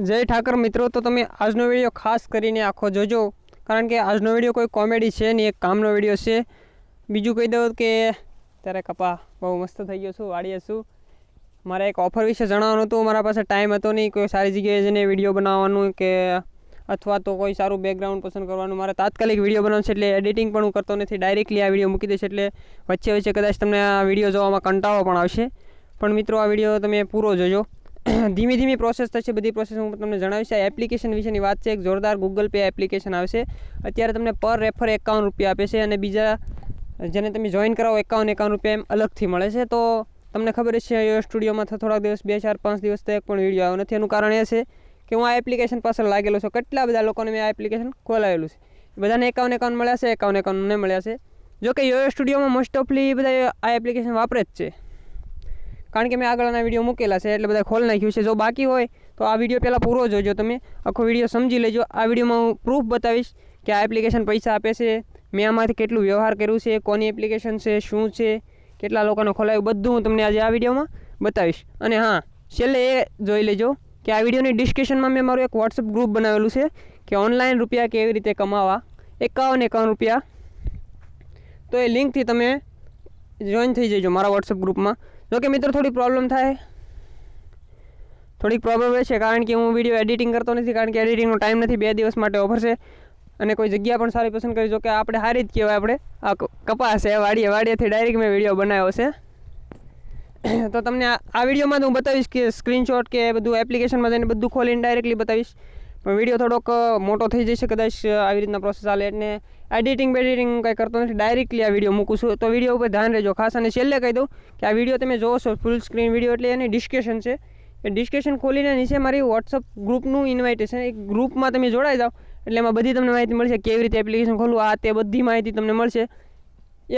જય ઠાકર મિત્રો, તો તમે આજનો વીડિયો ખાસ કરીને આખો જોજો. કારણ કે આજનો વીડિયો કોઈ કોમેડી છે નહીં, એક કામનો વીડિયો છે. બીજું કહી દઉં કે ત્યારે કપા બહુ મસ્ત થઈ ગયો છું, વાડીએ છું. મારે એક ઓફર વિશે જણાવવાનું હતું. મારા પાસે ટાઈમ હતો નહીં, કોઈ સારી જગ્યાએ જઈને વીડિયો બનાવવાનું કે અથવા તો કોઈ સારું બેકગ્રાઉન્ડ પસંદ કરવાનું. મારે તાત્કાલિક વીડિયો બનાવવાનું છે એટલે એડિટિંગ પણ હું કરતો નથી. ડાયરેક્ટલી આ વીડિયો મૂકી દઈશ એટલે વચ્ચે વચ્ચે કદાચ તમને આ વીડિયો જોવામાં કંટાળો પણ આવશે. પણ મિત્રો, આ વીડિયો તમે પૂરો જોજો. ધીમી ધીમે પ્રોસેસ થશે, બધી પ્રોસેસ હું તમને જણાવીશ. આ એપ્લિકેશન વિશેની વાત છે, એક જોરદાર ગૂગલ પે એપ્લિકેશન આવશે અત્યારે તમને પર રેફર એકાવન રૂપિયા આપે છે અને બીજા જેને તમે જોઈન કરાવો, એકાવન એકાવન રૂપિયા એમ અલગથી મળે છે. તો તમને ખબર છે સ્ટુડિયોમાં થોડાક દિવસ, બે, ચાર, પાંચ દિવસ તો એક પણ વીડિયો આવ્યો નથી. એનું કારણ એ છે કે હું આ એપ્લિકેશન પાછળ લાગેલો છું. કેટલા બધા લોકોને મેં આ એપ્લિકેશન ખોલાવેલું છે. બધાને એકાવન એકાવન મળ્યા છે, એકાવન એકાવન નહીં મળ્યા છે. જોકે યોયો સ્ટુડિયોમાં મોસ્ટ ઓફલી બધા આ એપ્લિકેશન વાપરે જ છે. કારણ કે મેં આગળના વીડિયો મૂકેલા છે, એટલે બધા ખોલ નાખ્યું છે. જો બાકી હોય, તો આ વીડિયો પહેલાં પૂરો જોજો તમે. આખો વીડિયો સમજી લેજો. આ વિડીયોમાં હું પ્રૂફ બતાવીશ કે આ એપ્લિકેશન પૈસા આપે છે, મેં આમાંથી કેટલું વ્યવહાર કર્યું છે, કોની એપ્લિકેશન છે, શું છે, કેટલા લોકોને ખોલાવ્યું બધું હું તમને આજે આ વિડીયોમાં બતાવીશ. અને હા, છેલ્લે એ જોઈ લેજો કે આ વિડીયોની ડિસ્ક્રિપ્શનમાં મેં મારું એક વોટ્સઅપ ગ્રુપ બનાવેલું છે કે ઓનલાઈન રૂપિયા કેવી રીતે કમાવા? એકાવન એકાવન રૂપિયા. તો એ લિંકથી તમે જોઈન થઈ જજો મારા વોટ્સઅપ ગ્રુપમાં જો કે મિત્રો, થોડી પ્રોબ્લેમ થાય. થોડીક પ્રોબ્લેમ એ છે કારણ કે હું વીડિયો એડિટિંગ કરતો નથી, કારણ કે એડિટિંગનો ટાઈમ નથી, બે દિવસ માટે ઓફર છે. અને કોઈ જગ્યા પણ સારી પસંદ કરી, જો કે આપણે સારી જ કહેવાય આપણે. આ કપાસ છે, વાડીએ, વાડીએથી ડાયરેક્ટ મેં વીડિયો બનાવ્યો છે. તો તમને આ વિડીયોમાં હું બતાવીશ કે સ્ક્રીનશોટ કે બધું એપ્લિકેશનમાં જઈને બધું ખોલીને ડાયરેક્ટલી બતાવીશ. પણ વીડિયો થોડોક મોટો થઈ જશે કદાચ આવી રીતના પ્રોસેસ ચાલે એટલે એડિટિંગ બેડિટિંગ કંઈ કરતો નથી. ડાયરેક્ટલી આ વીડિયો મૂકું છું. તો વીડિયો ઉપર ધ્યાન રહેજો. ખાસ અને છેલ્લે કહી દઉં કે આ વીડિયો તમે જોશો ફૂલ સ્ક્રીન વીડિયો એટલે એની ડિસ્કશન છે. એ ડિસ્કશન ખોલીને નીચે મારી વોટ્સઅપ ગ્રુપનું ઇન્વાઇટેશન એક ગ્રુપમાં તમે જોડાઈ જાઓ. એટલે એમાં બધી તમને માહિતી મળશે કેવી રીતે એપ્લિકેશન ખોલવું, આ તે બધી માહિતી તમને મળશે.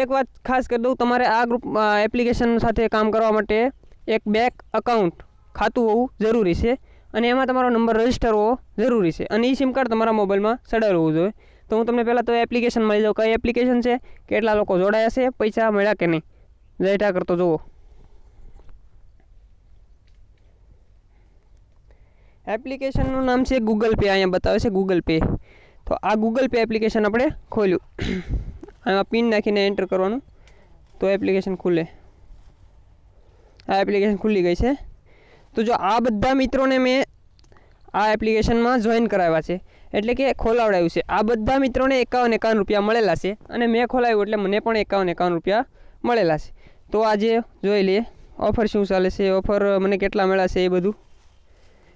એક વાત ખાસ કરી દઉં, તમારે આ ગ્રુપ એપ્લિકેશન સાથે કામ કરવા માટે એક બેંક અકાઉન્ટ ખાતું હોવું જરૂરી છે. અને એમાં તમારો નંબર રજિસ્ટર હોવો જરૂરી છે. અને એ સિમ કાર્ડ તમારા મોબાઈલમાં સડાયેલ હોવું જોઈએ. તો હું તમને પહેલાં તો એપ્લિકેશન મળી જાઉં. કઈ એપ્લિકેશન છે? કેટલા લોકો જોડાયા છે? પૈસા મળ્યા કે નહીં? જયટા કરતો જુઓ. એપ્લિકેશનનું નામ છે ગૂગલ પે અહીંયા બતાવે છે ગૂગલ પે તો આ ગૂગલ પે એપ્લિકેશન આપણે ખોલ્યું. આમાં પિન નાખીને એન્ટર કરવાનું. તો એપ્લિકેશન ખુલે. આ એપ્લિકેશન ખુલ્લી ગઈ છે. તો જો આ બધા મિત્રોને મેં આ એપ્લિકેશનમાં જોઈન કરાવ્યા છે. એટલે કે ખોલાવડાવ્યું છે. આ બધા મિત્રોને એકાવન એકાવન રૂપિયા મળેલા છે અને મેં ખોલાવ્યું એટલે મને પણ એકાવન એકાવન રૂપિયા મળેલા છે. તો આજે જોઈ લઈએ ઓફર શું ચાલે છે, ઓફર મને કેટલા મળ્યા છે એ બધું.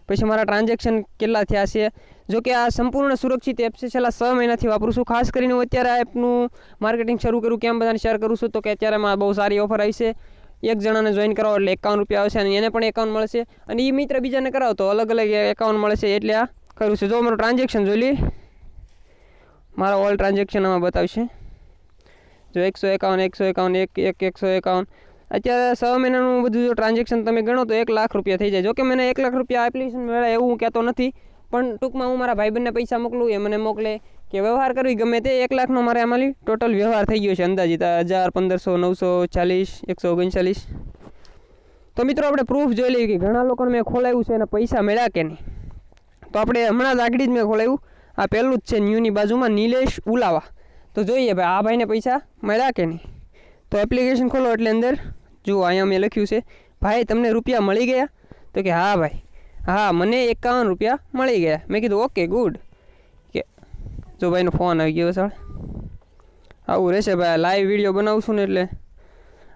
પછી મારા ટ્રાન્ઝેક્શન કેટલા થયા છે. જો કે આ સંપૂર્ણ સુરક્ષિત એપ છે, છેલ્લા છ મહિનાથી વાપરું છું. ખાસ કરીને હું અત્યારે આ એપનું માર્કેટિંગ શરૂ કરું, કેમ બધાને શેર કરું છું, તો કે અત્યારે બહુ સારી ઓફર આવી છે. એક જણાને જોઈન કરાવો એટલે એકાવન રૂપિયા આવશે અને એને પણ એકાઉન્ટ મળશે. અને એ મિત્ર બીજાને કરાવો તો અલગ અલગ એકાઉન્ટ મળશે એટલે આ કરું છું. જો મારું ટ્રાન્ઝેક્શન જોઈ લઈએ મારા ઓલ ટ્રાન્ઝેક્શન આમાં બતાવશે. જો એકસો એકાવન એકસો એકાવન, એક એક, એકસો એકાવન. અત્યારે છ મહિનાનું બધું જો ટ્રાન્ઝેક્શન તમે ગણો તો એક લાખ રૂપિયા થઈ જાય. જો કે મને એક લાખ રૂપિયા એપ્લિકેશન મળે એવું હું કહેતો નથી. પણ ટૂંકમાં હું મારા ભાઈબંધને પૈસા મોકલું, એ મને મોકલે. કે વ્યવહાર કરવી ગમે તે એક લાખનો મારે આમાંથી ટોટલ વ્યવહાર થઈ ગયો છે અંદાજિત. હજાર, પંદરસો, નવસો, ચાલીસ, એકસો ઓગણચાલીસ. તો મિત્રો આપણે પ્રૂફ જોઈ લઈએ કે ઘણા લોકોને મેં ખોલાવ્યું છે અને પૈસા મળ્યા કે નહીં. તો આપણે હમણાં જ આગળ જ મેં ખોલાવ્યું. આ પહેલું જ છે ન્યૂની બાજુમાં નિલેશ ઉલાવા. તો જોઈએ ભાઈ, આ ભાઈને પૈસા મળ્યા કે નહીં? તો એપ્લિકેશન ખોલો એટલે અંદર. જુઓ, અહીંયા મેં લખ્યું છે, ભાઈ, તમને રૂપિયા મળી ગયા? તો કે, હા, ભાઈ. હા, મને એકાવન રૂપિયા મળી ગયા. મેં કીધું, ઓકે, ગુડ. કે જો ભાઈનો ફોન આવી ગયો સર આવું રહેશે ભાઈ લાઈવ વીડિયો બનાવું છું ને એટલે.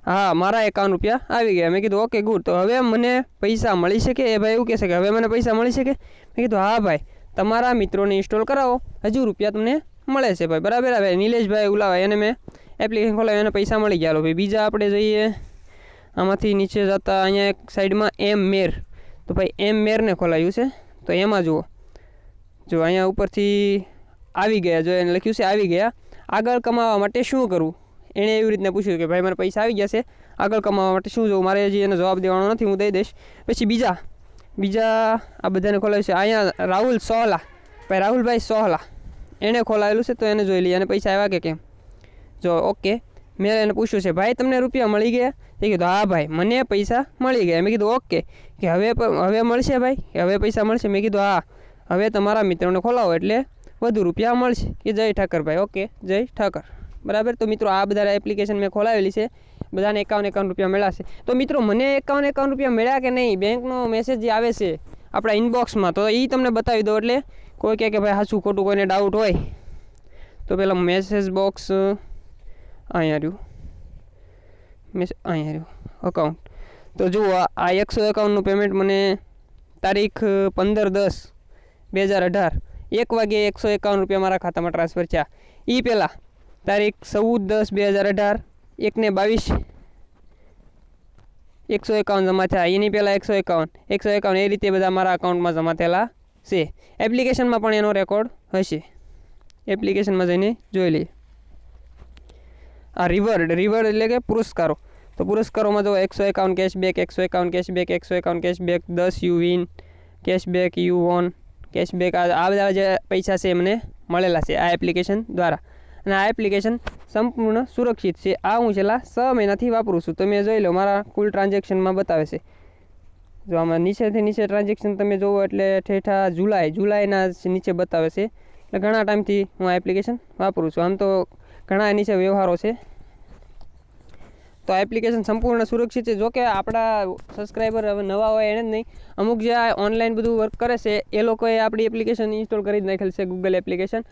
હા, મારા એકાવન રૂપિયા આવી ગયા. મેં કીધું, ઓકે, ગુડ. તો હવે મને પૈસા મળી શકે? એ ભાઈ એવું કહેશે કે, હવે મને પૈસા મળી શકે? મેં કીધું, હા, ભાઈ. તમારા મિત્રોને ઇન્સ્ટોલ કરાવો. હજુ રૂપિયા તમને મળે છે ભાઈ. બરાબર ભાઈ નિલેશભાઈ ઉલાવા, એને મેં એપ્લિકેશન ખોલાવી, એને પૈસા મળી ગયા. ભાઈ, બીજા આપણે જઈએ. આમાંથી નીચે જતા, અહીંયા એક સાઈડમાં એમ મેર. તો ભાઈ એમ મેરને ખોલાવ્યું છે. તો એમાં જુઓ. જો અહીંયા ઉપરથી આવી ગયા, જો એને લખ્યું છે આવી ગયા. આગળ કમાવા માટે શું કરવું એણે એવી રીતના પૂછ્યું કે ભાઈ, મારે પૈસા આવી ગયા છે. આગળ કમાવા માટે શું જોવું? મારે હજી એને જવાબ દેવાનો નથી, હું દઈ દઈશ. પછી બીજા બીજા આ બધાને ખોલાવ્યું છે. અહીંયા રાહુલ સોહલા, ભાઈ રાહુલભાઈ સોહલા. એણે ખોલાવેલું છે, તો એને જોઈ લઈએ. અને પૈસા આવ્યા કે કેમ? જો, ઓકે. મેં એને પૂછ્યું છે, ભાઈ, તમને રૂપિયા મળી ગયા? એ કીધું, હા ભાઈ, મને પૈસા મળી ગયા. મેં કીધું, ઓકે. કે હવે હવે મળશે ભાઈ? કે હવે પૈસા મળશે? મેં કીધું, હા. હવે તમારા મિત્રોને ખોલાવો એટલે વધુ રૂપિયા મળશે. કે જય ઠાકરભાઈ ઓકે. જય ઠાકર. બરાબર? તો મિત્રો, આ બધા એપ્લિકેશન મેં ખોલાવેલી છે. બધાને એકાવન એકાવન રૂપિયા મળ્યા છે. તો મિત્રો, મને એકાવન એકાવન રૂપિયા મળ્યા કે નહીં? બેંકનો મેસેજ જે આવે છે આપણા ઇનબોક્સમાં તો એ તમને બતાવી દો એટલે કોઈ કહે કે ભાઈ સાચું ખોટું કોઈને ડાઉટ હોય? તો પહેલાં મેસેજ બોક્સ અહીંયા રહ્યું. મેસ અહીંયા રહ્યું. અકાઉન્ટ તો જુઓ, આ- એકસો એકાવનનું પેમેન્ટ મને તારીખ પંદર દસ બે હજાર અઢાર એક વાગે એકસો એકાવન રૂપિયા મારા ખાતામાં ટ્રાન્સફર થયા. એ પહેલાં તારીખ ચૌદ દસ બે હજાર અઢાર, એકને બાવીસ, એકસો એકાવન જમા થયા. એની પહેલાં એકસો એકાવન. એકસો એકાવન એ રીતે બધા મારા અકાઉન્ટમાં જમા થયેલા છે. એપ્લિકેશનમાં પણ એનો રેકોર્ડ હશે. એપ્લિકેશનમાં જઈને જોઈ લઈએ. આ રિવર્ડ રિવર્ડ એટલે કે પુરસ્કારો. તો પુરસ્કારોમાં જો એકસો એકાવન કેશબેક એકસો એકાવન કેશબેક એકસો એકાવન કેશબેક દસ you win cashback you won cashback આ બધા જે પૈસા છે એમને મળેલા છે આ એપ્લિકેશન દ્વારા. અને આ એપ્લિકેશન સંપૂર્ણ સુરક્ષિત છે. આ હું છેલ્લા છ મહિનાથી વાપરું છું. તમે જોઈ લો, મારા કુલ ટ્રાન્ઝેક્શનમાં બતાવે છે. જો આમાં નીચેથી નીચે ટ્રાન્ઝેક્શન તમે જોવો એટલે ઠેઠા જુલાઈ, જુલાઈના નીચે બતાવે છે. એટલે ઘણા ટાઈમથી હું આ એપ્લિકેશન વાપરું છું. આમ તો ઘણા એની છે વ્યવહારો છે. તો એપ્લિકેશન સંપૂર્ણ સુરક્ષિત છે. જો કે આપણા સબસ્ક્રાઈબર હવે નવા હોય એને જ નહીં. અમુક જે આ ઓનલાઈન બધું વર્ક કરે છે, એ લોકોએ આપણી એપ્લિકેશન ઇન્સ્ટોલ કરી જ નાખેલ છે ગૂગલ એપ્લિકેશન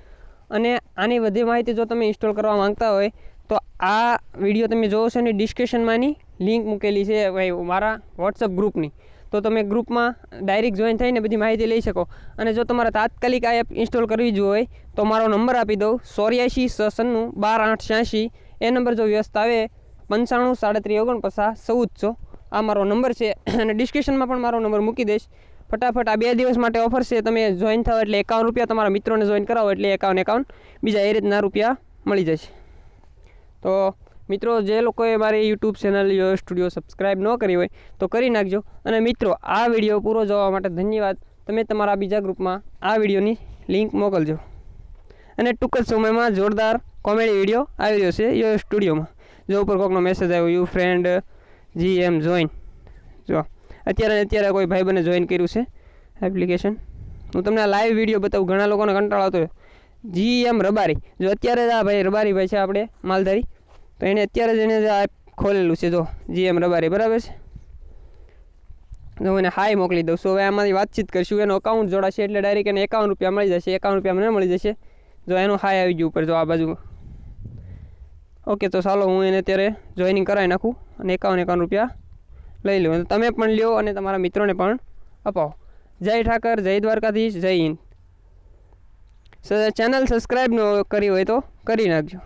અને આની વધુ માહિતી જો તમે ઇન્સ્ટોલ કરવા માંગતા હોય, તો આ વીડિયો તમે જોવો છો ને ડિસ્ક્રિપ્શનમાંની લિંક મૂકેલી છે ભાઈ મારા વોટ્સઅપ ગ્રુપની તો તમે ગ્રુપમાં ડાયરેક્ટ જોઈન થઈને બધી માહિતી લઈ શકો. અને જો તમારે તાત્કાલિક આ એપ ઇન્સ્ટોલ કરવી જ હોય તો મારો નંબર આપી દઉં. ચોર્યાસી સન્નું બાર આઠ છ્યાસી એ નંબર જો વ્યસ્ત આવે, પંચાણું સાડત્રીસ ઓગણપચાસ ચૌદસો આ મારો નંબર છે. અને ડિસ્ક્રિપ્શનમાં પણ મારો નંબર મૂકી દઈશ. ફટાફટ આ બે દિવસ માટે ઓફર છે. તમે જોઈન થાવ એટલે એકાવન રૂપિયા તમારા મિત્રોને જોઈન કરાવો એટલે એકાવન એકાવન. બીજા એ રીતના રૂપિયા મળી જશે. તો મિત્રો, જે લોકોએ મારી YouTube channel yo studio subscribe ન કરી હોય, તો કરી નાખજો. અને મિત્રો, આ વીડિયો પૂરો જોવા માટે ધન્યવાદ. તમે તમારા બીજા ગ્રુપમાં આ વિડીયોની લિંક મોકલજો. અને ટૂંક જ સમયમાં જોરદાર કોમેડી વીડિયો આવી રહ્યો છે યો સ્ટુડિયોમાં. જો ઉપર કોકનો મેસેજ આવ્યો you friend G M join જો, અત્યારે અત્યારે કોઈ ભાઈબંધે જોઈન કર્યું છે એપ્લિકેશન હું તમને આ લાઈવ વીડિયો બતાવું, ઘણા લોકોને કંટાળો આવતો જી એમ રબારી. જો અત્યારે જ આ ભાઈ રબારી ભાઈ છે આપણે માલધારી, તો એને અત્યારે જ એને જે આ ખોલેલું છે. જો જી એમ રબારી, બરાબર છે? હું એને હાય મોકલી દઉં છું. હવે આમાંથી વાતચીત કરીશું. એનો અકાઉન્ટ જોડાશે એટલે ડાયરેક્ટ એને એકાવન રૂપિયા મળી જશે. એકાવન રૂપિયા મને મળી જશે. જો એનું હાય આવી ગયું ઉપર જો આ બાજુ. ઓકે તો ચાલો હું એને અત્યારે જોઈનિંગ કરાવી નાખું અને એકાવન એકાવન રૂપિયા લઈ લઉં તમે પણ લ્યો અને તમારા મિત્રોને પણ અપાવો. જય ઠાકર, જય દ્વારકાધીશ, જય હિન્દ. ચેનલ સબસ્ક્રાઈબ ન કરી હોય તો કરી નાખજો.